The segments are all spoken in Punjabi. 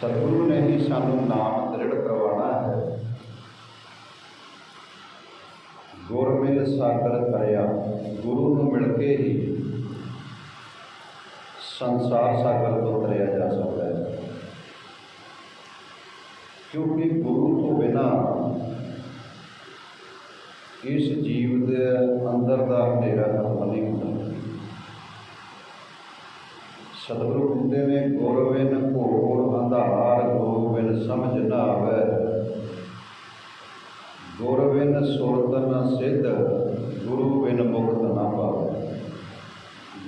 ਸਤਿਗੁਰੂ ਨੇ ਹੀ ਸਾਨੂੰ ਨਾਮ ਦ੍ਰਿੜ ਕਰਵਾਉਣਾ ਹੈ। ਗੁਰ ਸਾਗਰ ਕਰਿਆ, ਗੁਰੂ ਨੂੰ ਮਿਲ ਕੇ ਹੀ ਸੰਸਾਰ ਸਾਗਰ ਤੋਂ ਤਰਿਆ ਜਾ ਸਕਦਾ ਹੈ। ਕਿਉਂਕਿ ਗੁਰੂ ਤੋਂ ਬਿਨਾ ਇਸ ਜੀਵ ਦੇ ਅੰਦਰ ਦਾ ਹਨੇਰਾ ਖਤਮ ਨਹੀਂ ਹੁੰਦਾ। ਸਤਿਗੁਰੂ ਕਹਿੰਦੇ ਨੇ ਗੁਰ ਬਿਨ ਘੋਰ ਅੰਧਾਰ ਗੁਰੂ ਬਿਨ ਸਮਝ ਨਾ ਆਵੇ ਗੁਰ ਸਿੱਧ ਗੁਰੂ ਬਿਨ ਮੁਕਤ ਨਾ ਪਾਵੇ।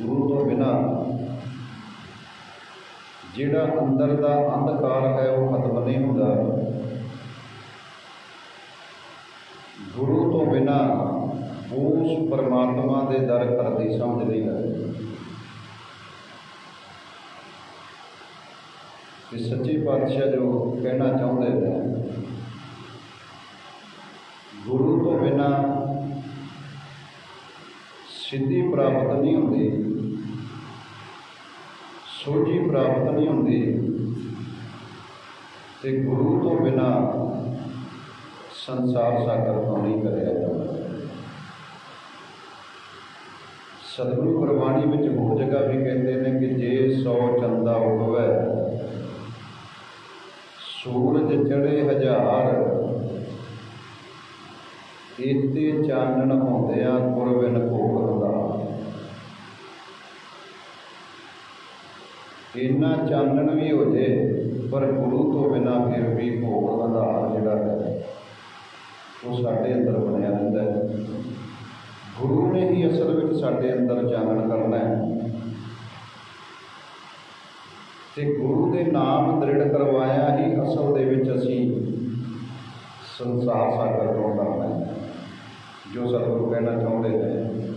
ਗੁਰੂ ਤੋਂ ਬਿਨਾ ਜਿਹੜਾ ਅੰਦਰ ਦਾ ਅੰਧਕਾਰ ਹੈ, ਉਹ ਖਤਮ ਨਹੀਂ ਹੁੰਦਾ। ਗੁਰੂ ਤੋਂ ਬਿਨਾ ਉਸ ਪਰਮਾਤਮਾ ਦੇ ਦਰ ਕਰਦੀ ਸਮਝ ਨਹੀਂ ਹੈ ਕਿ ਸੱਚੇ ਪਾਤਸ਼ਾਹ ਜੋ ਕਹਿਣਾ ਚਾਹੁੰਦੇ ਨੇ ਗੁਰੂ ਤੋਂ ਬਿਨਾ ਸਿੱਧੀ ਪ੍ਰਾਪਤ ਨਹੀਂ ਹੁੰਦੀ, ਸੋਝੀ ਪ੍ਰਾਪਤ ਨਹੀਂ ਹੁੰਦੀ ਤੇ ਗੁਰੂ ਤੋਂ ਬਿਨਾ ਸੰਸਾਰ ਸਾਗਰ ਤੋਂ ਨਹੀਂ ਕਰਿਆ ਜਾਂਦਾ। ਸਤਿਗੁਰੂ ਗੁਰਬਾਣੀ ਵਿੱਚ ਹੋਰ ਜਗ੍ਹਾ ਵੀ ਕਹਿੰਦੇ ਨੇ ਕਿ ਜੇ ਸੌ ਚੰਦਾ ਉਗਵੇ, ਸੂਰਜ ਚੜੇ ਹਜ਼ਾਰ ਇਤੇ ਚਾਨਣ ਹੁੰਦਿਆਂ ਗੁਰਬਿਨ ਭੋਗ ਦਾ ਇੰਨਾ ਚਾਨਣ ਵੀ ਹੋ ਜੇ, ਪਰ ਗੁਰੂ ਤੋਂ ਬਿਨਾ ਫਿਰ ਵੀ ਭੋਗ ਆਧਾਰ ਜਿਹੜਾ ਹੈ, ਉਹ ਸਾਡੇ ਅੰਦਰ ਬਣਿਆ ਰਹਿੰਦਾ ਹੈ। ਗੁਰੂ ਨੇ ਹੀ ਅਸਲ ਵਿੱਚ ਸਾਡੇ ਅੰਦਰ ਚਾਨਣ ਕਰਨਾ ਹੈ। ਤੇ ਗੁਰੂ ਦੇ ਨਾਮ ਦ੍ਰਿੜ ਕਰਵਾਇਆ ਹੀ ਅਸਲ ਦੇ ਵਿੱਚ ਅਸੀਂ ਸੰਸਾਰ ਸਾਗਰ ਜੋ ਸਾਨੂੰ ਕਹਿਣਾ ਚਾਹੁੰਦੇ ਨੇ